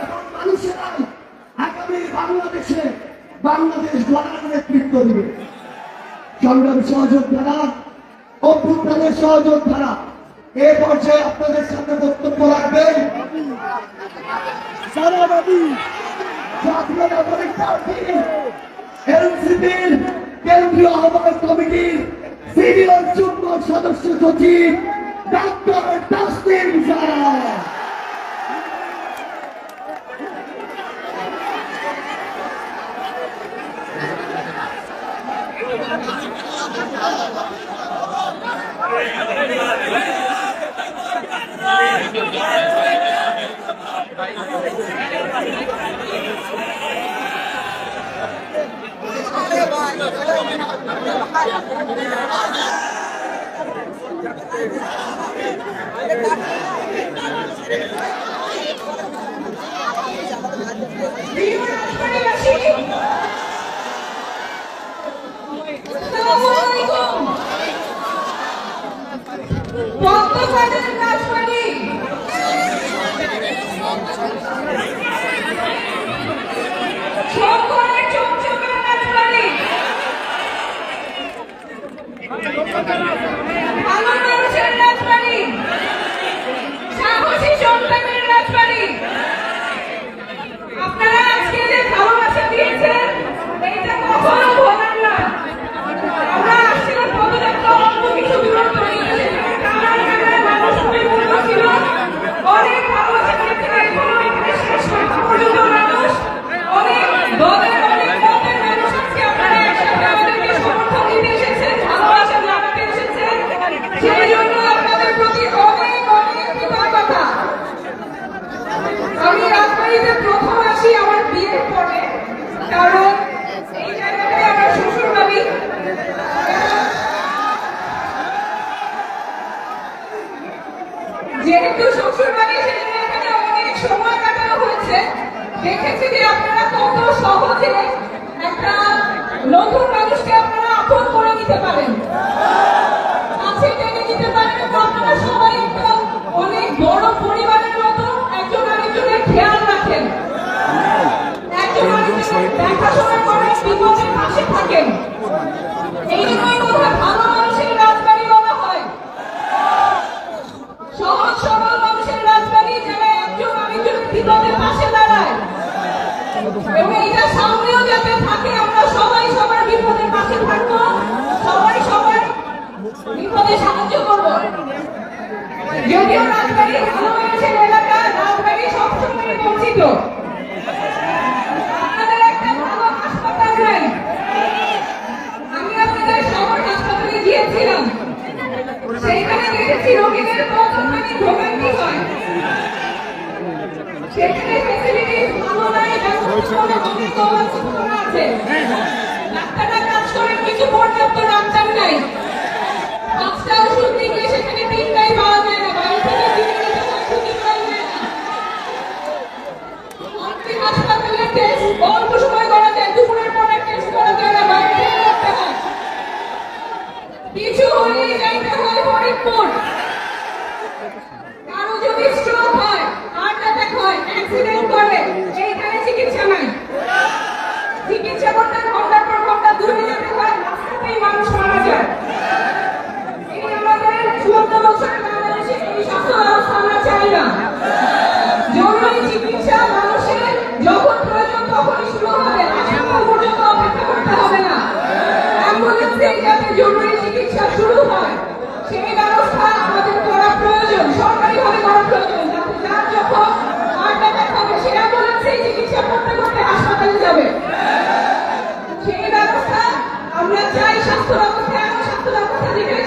এমন মানুষেরাই আগামী বাংলাদেশে বাংলাদেশ গড়ার নেতৃত্ব দিবে। সংগ্রাম সহযোগ অভ্যুত্থানের সহযোগ এ পর্যায়ে আপনাদের সামনে বক্তব্য রাখবেন। কেন্দ্রীয় আহ্বায়ক কমিটির সিনিয়র যুগ্ম সদস্য সচিব ডাক্তার তাসলিম সারা। আসসালামু আলাইকুম। Come on! ডাক্তাররা কাজ করেন কিছু পর্যাপ্ত ডাক্তার নাই। পাঁচটা ওষুধ দিকে সেখানে তিনটাই পাওয়া যায় না, বাড়ি থেকে হাসপাতালের টেস্ট অল্প সময় করা যায়, দুপুরের পরে টেস্ট করা যায় না বাইরে করতে হয়। কিছু হলেই যাইতে হয় ফরিদপুর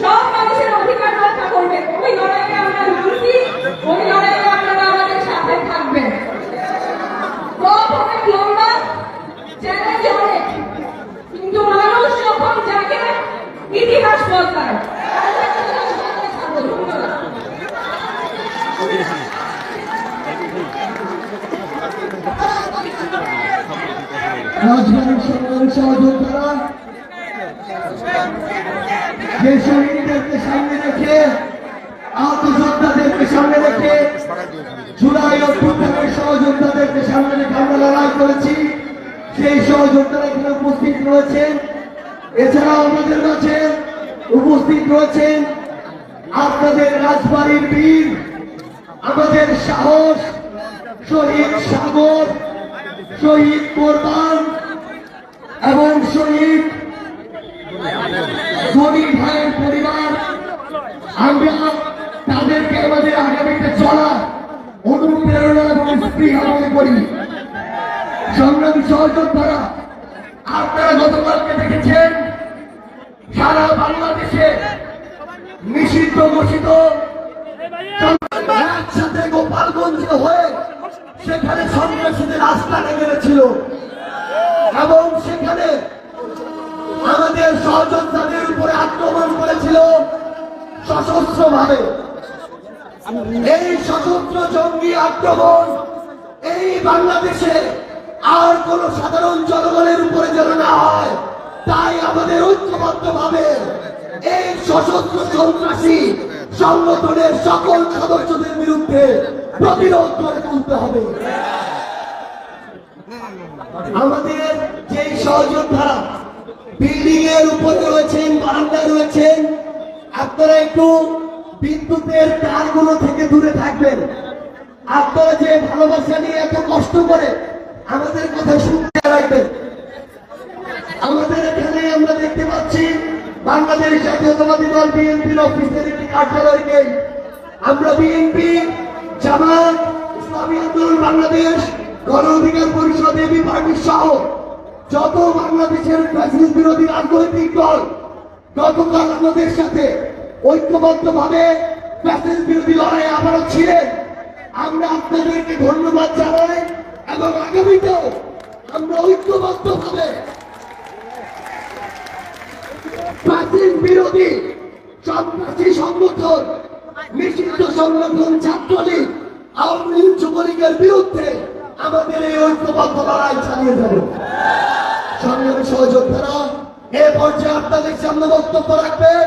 সব মানুষের অধিকার রক্ষা করবে। ওই লড়াইয়ে আমরা নামছি ওই লড়াইয়ে আপনারা আমাদের সাথে থাকবেন পথ অনেক লম্বা চ্যালেঞ্জ অনেক কিন্তু মানুষ যখন জাগে ইতিহাস বদলায় আমরা ইতিহাস বদলাতে থাকব। ধন্যবাদ। রাজধানীর সংগ্রামী সহযোদ্ধারা, যে শহীদদেরকে সামনে রেখে আহত যোদ্ধাদেরকে সামনে রেখে, জুলাই অভ্যুত্থানের সহযোদ্ধাদেরকে সামনে রেখে আমরা লড়াই করেছি। সেই সহযোদ্ধারা এখানে উপস্থিত রয়েছেন। এছাড়াও আমাদের কাছে উপস্থিত রয়েছেন আপনাদের রাজবাড়ির বীর, আমাদের সাহস, শহীদ সাগর, শহীদ কোরবান এবং শহীদ ধনী ভাইয়ের পরিবার আমরা তাদেরকে আমাদের আগামীতে চলা স্পৃহা মনে করি। সংগ্রামী সহযোদ্ধারা সারা বাংলাদেশে নিষিদ্ধ ঘোষিত একসাথে গোপালগঞ্জে হয়ে সেখানে সন্ত্রাসীদের রাস্তাটা গেড়েছিল এবং সেখানে আমাদের সহযোদ্ধাদের উপরে আক্রমণ করেছিল সশস্ত্র ভাবে এই সশস্ত্র জঙ্গি আক্রমণ এই বাংলাদেশে আর কোন সাধারণ জনগণের উপরে যেন না হয়, তাই আমাদের ঐক্যবদ্ধ ভাবে এই সশস্ত্র সন্ত্রাসী সংগঠনের সকল সদস্যদের বিরুদ্ধে প্রতিরোধ করে তুলতে হবে। আমাদের যে সহযোদ্ধারা বিল্ডিং এর উপরে রয়েছেন, বারান্দায় রয়েছেন, আপনারা একটু বিদ্যুতের তারগুলো থেকে দূরে থাকবেন। আপনারা যে ভালোবাসা নিয়ে এত কষ্ট করে আমাদের কথা শুনতে রাখবেন আমাদের এখানে আমরা দেখতে পাচ্ছি, বাংলাদেশ জাতীয়তাবাদী দল বিএনপির অফিসের একটি কার্যালয়কে। আমরা বিএনপি, জামাত, ইসলামী আন্দোলন, বাংলাদেশ, গণ অধিকার পরিষদ, এবি পার্টি সহ যত বাংলাদেশের বিরোধী রাজনৈতিক দল, গতকাল আমাদের সাথে ঐক্যবদ্ধ ভাবে ফ্যাসিস্ট বিরোধী লড়াই আবারও ছিলেন। আমরা আপনাদেরকে ধন্যবাদ জানাই এবং আগামীতেও আমরা ঐক্যবদ্ধ ভাবে প্রাচীন বিরোধী সন্ত্রাসী সংগঠন, নিষিদ্ধ সংগঠন, ছাত্রলীগ, আওয়ামী লীগ, যুবলীগের বিরুদ্ধে আমাদের এই ঐক্যবদ্ধ লড়াই চালিয়ে যাব। সংগ্রামী সহযোদ্ধারা, এ পর্যায়ে আপনাদের সামনে বক্তব্য রাখবেন।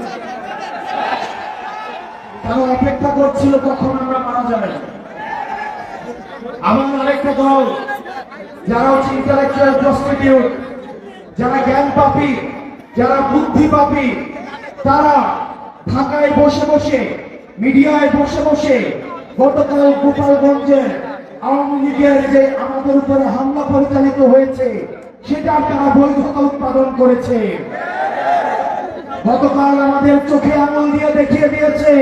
তারা অপেক্ষা করছিল কখন আমরা মারা যাবে। আমার আরেকটা দল, যারা হচ্ছে ইন্টালেকচুয়াল প্রস্টিটিউট যারা জ্ঞান পাপি, যারা বুদ্ধি পাপি, তারা ঢাকায় বসে বসে, মিডিয়ায় বসে বসে গতকাল গোপালগঞ্জে আওয়ামী লীগের যে আমাদের উপরে হামলা পরিচালিত হয়েছে সেটার তারা বৈধতা উৎপাদন করেছে। গতকাল আমাদের চোখে আঙুল দিয়ে দেখিয়ে দিয়েছে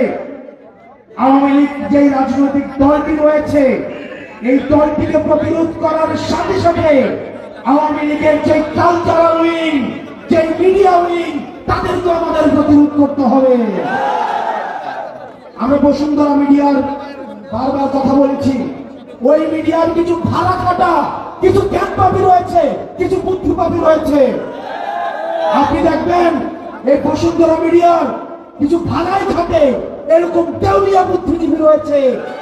আওয়ামী লীগ যে রাজনৈতিক দলটি রয়েছে, এই দলটিকে প্রতিরোধ করার সাথে সাথে আওয়ামী লীগের যে কালচারাল উইং যে মিডিয়া উইং তাদেরকে আমাদের প্রতিরোধ করতে হবে। আমি বসুন্ধরা মিডিয়ার বারবার কথা বলেছি, ওই মিডিয়ার কিছু ভাড়া খাটা, কিছু জ্ঞানপাপী রয়েছে, কিছু বুদ্ধিপাপী রয়েছে। আপনি দেখবেন, এই বসুন্ধরা মিডিয়ার কিছু ভাড়াই খাটে এরকম দেউলিয়া বুদ্ধিজীবী রয়েছে।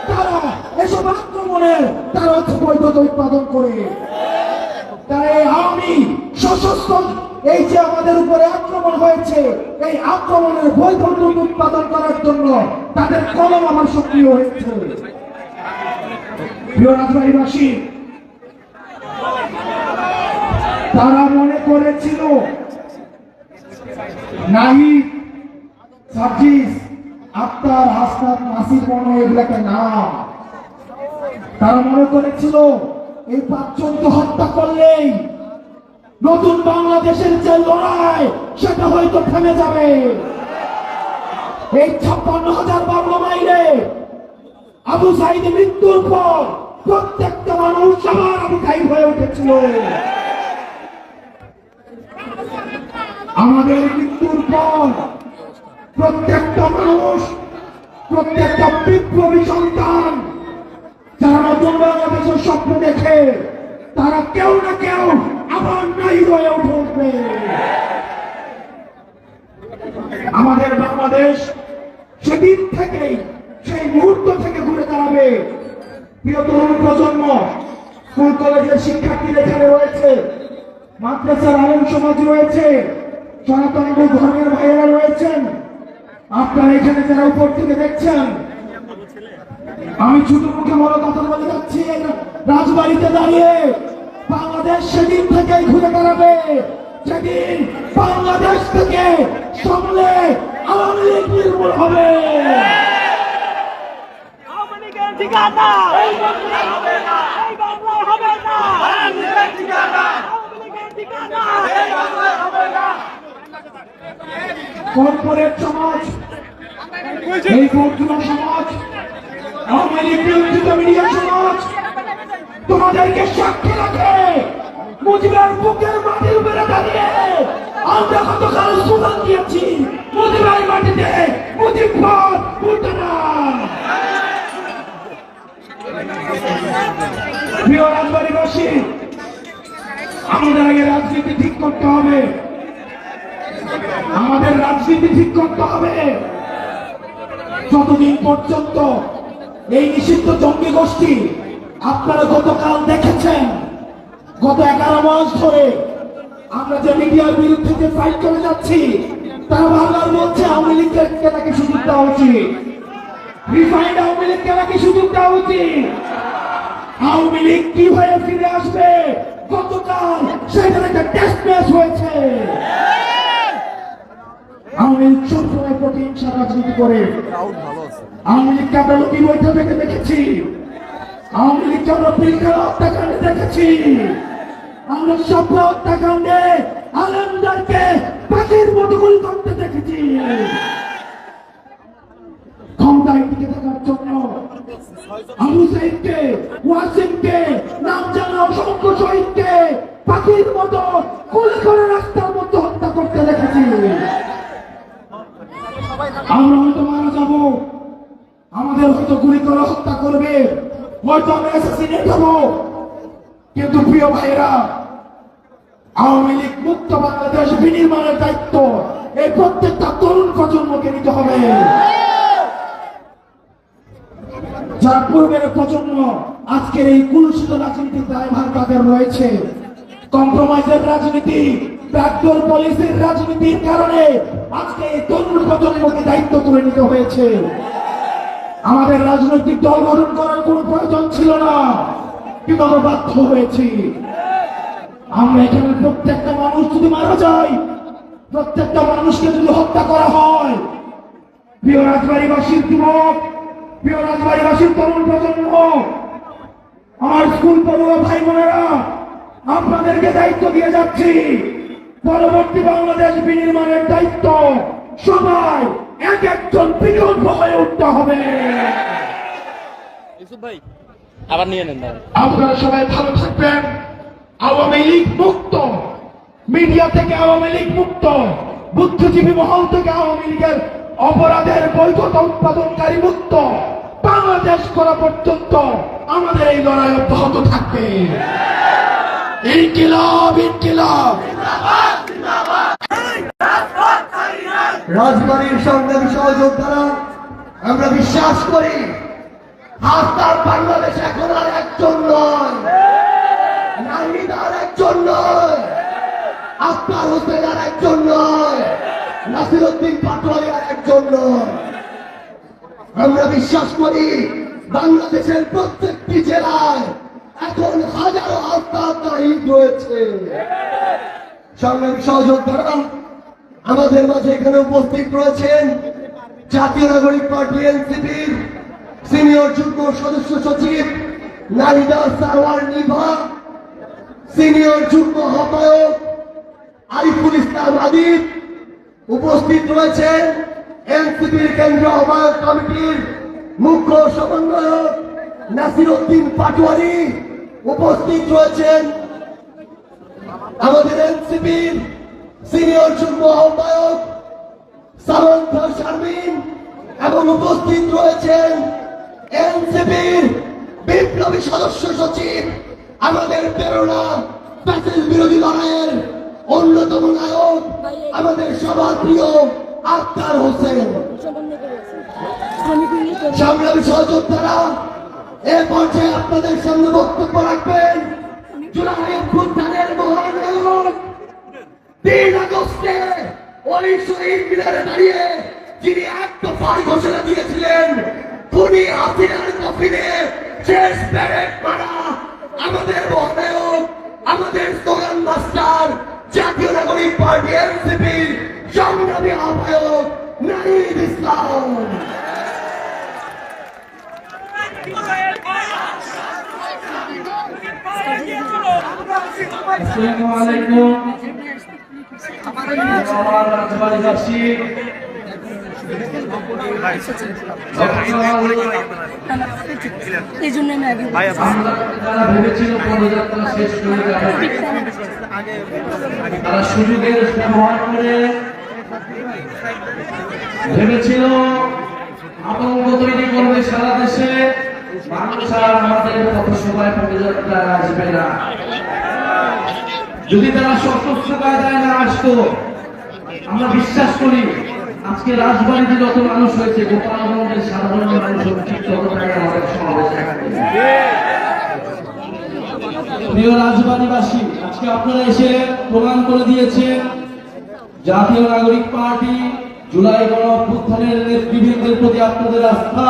তারা এসব আক্রমণের তারা বৈধতা উৎপাদন করে। তারা এই আওয়ামী সশস্ত্র এই যে আমাদের উপরে আক্রমণ হয়েছে, এই আক্রমণের বৈধতা উৎপাদন করার জন্য তাদের কলম আমার সক্রিয় হয়েছে। তারা মনে করেছিল নাহি সার্জিস আক্তার হাসনাত নাসির মনে এগুলাকে নাম। তারা মনে করেছিল, এই পাঁচজনকে হত্যা করলেই নতুন বাংলাদেশের যে লড়াই, সেটা হয়তো থেমে যাবে। এই ছাপ্পান্ন হাজার বাংলা মাইলে আবু সাইদের মৃত্যুর পর প্রত্যেকটা মানুষ সবার আবু খাই হয়ে উঠেছিল। আমাদের মৃত্যুর পর প্রত্যেকটা মানুষ, প্রত্যেকটা বিপ্লবী সন্তান, যারা নতুন বাংলাদেশের স্বপ্ন দেখে, তারা কেউ না কেউ আবার নাই হয়ে উঠবে। আমাদের বাংলাদেশ সেদিন থেকেই, সেই মুহূর্ত থেকে ঘুরে দাঁড়াবে। প্রিয় তরুণ প্রজন্ম, স্কুল, কলেজের শিক্ষার্থীরা এখানে রয়েছে, মাদ্রাসার আলম সমাজ রয়েছে, সনাতন ধর্মের ভাইয়েরা রয়েছেন। আপনারা এখানে যারা উপর থেকে দেখছেন আমি ছোট মুখে বড় কথা বলে যাচ্ছি। রাজবাড়িতে দাঁড়িয়ে বাংলাদেশ সেদিন থেকেই ঘুরে দাঁড়াবে সেদিন বাংলাদেশ থেকে সামলে আওয়ামী লীগ নির্মূল হবে। আওয়ামী লীগের ঠিকানা এই হবে না এই বাংলায় হবে না। আওয়ামী লীগের ঠিকানা আওয়ামী লীগের ঠিকানা এই বাংলায় হবে না কর্পোরেট সমাজ, এই বর্তমান সমাজ আওয়ামী লীগ নিয়ন্ত্রিত মিডিয়া সমাজ, তোমাদেরকে সাক্ষী রাখে মুজিবের বুকের মাটির উপরে দাঁড়িয়ে আমরা গতকাল স্লোগান দিয়েছি। মুজিবের মাটিতে মুজিব পথ উঠে না। প্রিয় রাজবাড়িবাসী, আমাদের আগে রাজনীতি ঠিক করতে হবে। আমাদের রাজনীতি ঠিক করতে হবে। যতদিন পর্যন্ত এই নিষিদ্ধ জঙ্গি গোষ্ঠী আপনারা গতকাল দেখেছেন, গত এগারো মাস ধরে আমরা যে মিডিয়ার বিরুদ্ধে যে ফাইট করে যাচ্ছি, তারা বারবার বলছে আওয়ামী লীগকে নাকি সুযোগ দেওয়া উচিত। রিফাইন্ড আওয়ামী লীগকে নাকি সুযোগ দেওয়া উচিত। আওয়ামী লীগ কি হয়ে ফিরে আসবে? গতকাল সেখানে একটা টেস্ট ম্যাচ হয়েছে। আওয়ামী লীগ সবসময় প্রতিহিংসা রাজনীতি করে আওয়ামী লীগকে আমরা লোকি বৈঠক থেকে দেখেছি। আওয়ামী লীগকে আমরা পিলখানা হত্যাকাণ্ডে দেখেছি। আমরা স্বপ্ন হত্যাকাণ্ডে আলমদারকে পাখির মতো গুলি করতে দেখেছি। ক্ষমতায় টিকে থাকার জন্য আবু সাইদকে ওয়াসিমকে নাম জানা অসংখ্য শহীদকে পাখির মতো গুলি করে রাস্তার মধ্যে হত্যা করতে দেখেছি। আমরা হয়তো মারা যাব। আমাদের হয়তো গুলি করে হত্যা করবে। হয়তো আমরা কিন্তু প্রিয় ভাইরা আওয়ামী লীগ মুক্ত বাংলাদেশ বিনির্মাণের দায়িত্ব। এই প্রত্যেকটা তরুণ প্রজন্মকে নিতে হবে। যার পূর্বের প্রজন্ম, আজকের এই কুলুষিত রাজনীতির দায়ভার তাদের রয়েছে। কম্প্রোমাইজের রাজনীতি ব্যাকডোর পলিসির রাজনীতির কারণে আজকে এই তরুণ প্রজন্মকে দায়িত্ব তুলে নিতে হয়েছে। আমাদের রাজনৈতিক দল গঠন করার কোনো প্রয়োজন ছিল না, কিন্তু আমরা বাধ্য হয়েছি। আমরা এখানে প্রত্যেকটা মানুষ যদি মারা যায়, প্রত্যেকটা মানুষকে যদি হত্যা করা হয়, প্রিয় রাজবাড়িবাসীর যুবক, প্রিয় রাজবাড়িবাসীর তরুণ প্রজন্ম, আমার স্কুল পড়ুয়া ভাই বোনেরা, আপনাদেরকে দায়িত্ব দিয়ে যাচ্ছি। পরবর্তী বাংলাদেশ বিনির্মাণের দায়িত্ব। সবাই এক একজন বিনিয়োগ হয়ে উঠতে হবে। ভাই আবার নিয়ে নেন আপনারা সবাই ভালো থাকবেন। আওয়ামী লীগ মুক্ত। মিডিয়া থেকে আওয়ামী লীগ মুক্ত। বুদ্ধিজীবী মহল থেকে আওয়ামী লীগের অপরাধের বৈধতা উৎপাদনকারী মুক্ত। বাংলাদেশ করা পর্যন্ত আমাদের এই লড়াই অব্যাহত থাকবে। ইনকিলাব ইনকিলাব। রাজবাড়ির সংগ্রামী সহযোদ্ধারা আমরা বিশ্বাস করি হাসতার বাংলাদেশ এখন আর একজন নয়। একজন নয়। আক্তার হোসেন আর একজন নয়। নাসিরুদ্দিন পাটোয়ারি আর একজন নয়। আমরা বিশ্বাস করি, বাংলাদেশের প্রত্যেকটি জেলায় এখন হাজারো আস্তার নাহিদ রয়েছে সংগ্রামী সহযোদ্ধারা আমাদের মাঝে এখানে উপস্থিত রয়েছেন। জাতীয় নাগরিক পার্টি এনসিপির সিনিয়র যুগ্ম সদস্য সচিব নাহিদা সারওয়ার নিভা, সিনিয়র যুগ্ম আহ্বায়ক আরিফুল ইসলাম আদিব উপস্থিত রয়েছেন। এনসিপির কেন্দ্রীয় আহ্বায়ক কমিটির মুখ্য সমন্বয়ক নাসির উদ্দিন পাটোয়ারি উপস্থিত রয়েছেন আমাদের এনসিপির সিনিয়র যুগ্ম আহ্বায়ক সামন্ত শারমিন এবং উপস্থিত রয়েছেন এনসিপির বিপ্লবী সদস্য সচিব, আমাদের প্রেরণা প্যাসেজ বিরোধী লড়াইয়ের অন্যতম নায়ক, আমাদের সবার প্রিয় আক্তার হোসেন। সংগ্রামী সহযোদ্ধারা এ পর্যায়ে আপনাদের সামনে বক্তব্য রাখবেন। জুলাই অভ্যুত্থানের মহান তিন আগস্টে ওই শহীদ দাঁড়িয়ে যিনি এক দফায় ঘোষণা দিয়েছিলেন, খুনি আফিনার কফিনে শেষ প্যারেড ভেবেছিল পদযাত্রা তারা সুযোগের ব্যবহার করে ভেবেছিল আতঙ্ক তৈরি করবে সারা দেশে। মানুষ আর আমাদের কত সময় পদযাত্রায় আসবে না। যদি তারা সশস্ত্র কায়দায় না আসতো, আমরা বিশ্বাস করি আজকে রাজবাড়িতে যত মানুষ হয়েছে গোপালগঞ্জের সাধারণ মানুষ ঠিক প্রিয় রাজবাড়িবাসী, আজকে আপনারা এসে প্রমাণ করে দিয়েছেন, জাতীয় নাগরিক পার্টি জুলাই গণ নেতৃবৃন্দের প্রতি আপনাদের আস্থা,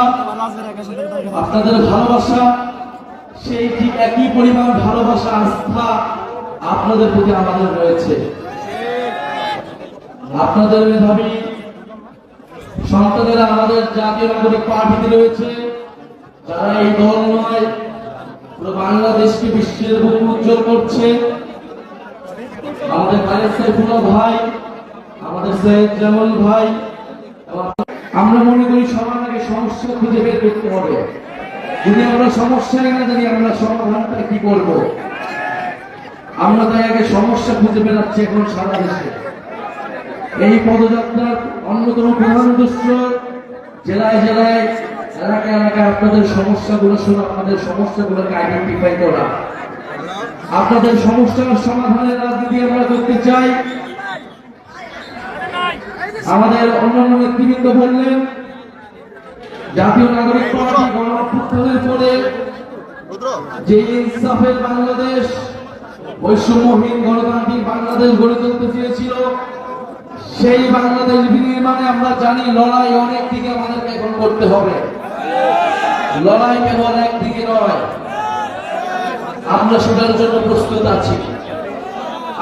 আপনাদের ভালোবাসা, সেই ঠিক একই পরিমাণ ভালোবাসা, আস্থা আপনাদের প্রতি আমাদের রয়েছে। আপনাদের মেধাবী সন্তানেরা আমাদের জাতীয় নাগরিক পার্টিতে রয়েছে। যারা এই দল নয়, পুরো বাংলাদেশকে বিশ্বের বুক উজ্জ্বল করছে। আমাদের খালেদ সাইফুল্লাহ ভাই, আমাদের সৈয়দ জামাল ভাই আমরা মনে করি সবার আগে সমস্যা খুঁজে বের করতে হবে। যদি আমরা সমস্যা না জানি আমরা সমাধানটা কি করব? আমরা তাই আগে সমস্যা খুঁজে বেড়াচ্ছি এখন সারা দেশে। এই পদযাত্রার অন্যতম প্রধান উদ্দেশ্য জেলায় জেলায়, এলাকায় এলাকায় আপনাদের সমস্যাগুলো শুনে আপনাদের সমস্যাগুলোকে আইডেন্টিফাই করা। আপনাদের সমস্যার সমাধানের রাজনীতি আমরা করতে চাই। আমাদের অন্যান্য নেতৃবৃন্দ বললেন, জাতীয় নাগরিক পার্টি গণ অভ্যুত্থানের পরে যে ইনসাফের বাংলাদেশ বৈষম্যহীন গণতান্ত্রিক বাংলাদেশ গড়ে তুলতে চেয়েছিল। সেই বাংলাদেশ বিনির্মাণে আমরা জানি লড়াই অনেক দিকে আমাদেরকে এখন করতে হবে। লড়াই কেবল একদিকে নয়, আমরা সেটার জন্য প্রস্তুত আছি।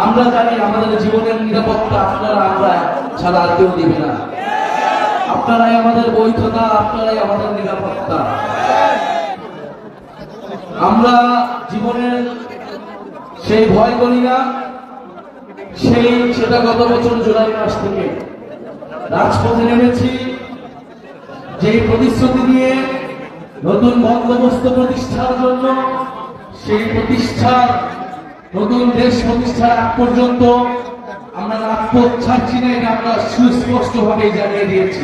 আমরা জানি আমাদের জীবনের নিরাপত্তা আপনারা আমরা ছাড়া আর কেউ দিবে না। আপনারাই আমাদের বৈধতা, আপনারাই আমাদের নিরাপত্তা। আমরা জীবনের সেই ভয় করি না। সেই, সেটা গত বছর জুলাই মাস থেকে রাজপথে নেমেছি। যেই প্রতিশ্রুতি নিয়ে নতুন বন্দোবস্ত প্রতিষ্ঠার জন্য, সেই প্রতিষ্ঠার, নতুন দেশ প্রতিষ্ঠার আগ পর্যন্ত আমরা রাজপথ ছাড়ছি না, এটা আমরা সুস্পষ্ট ভাবে জানিয়ে দিয়েছি।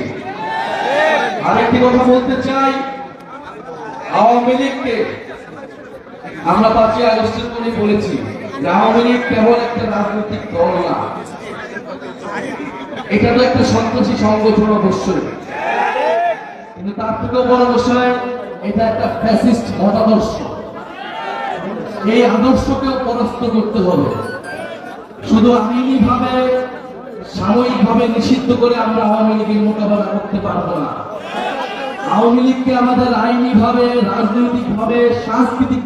আরেকটি কথা বলতে চাই, আওয়ামী লীগকে আমরা পাঁচই আগস্টের পরে বলেছি, আওয়ামী লীগ কেবল একটা রাজনৈতিক দল না। এটা তো একটা সন্ত্রাসী সংগঠন অবশ্যই। কিন্তু তার থেকেও বড় বিষয়, এটা একটা ফ্যাসিস্ট মতাদর্শ। এই আদর্শকেও পরাস্ত করতে হবে। শুধু আইনি ভাবে সাময়িক ভাবে নিষিদ্ধ করে আমরা আওয়ামী লীগের মোকাবেলা করতে পারব না। আওয়ামী লীগকে আমাদের আইনি ভাবে রাজনৈতিক ভাবে সাংস্কৃতিক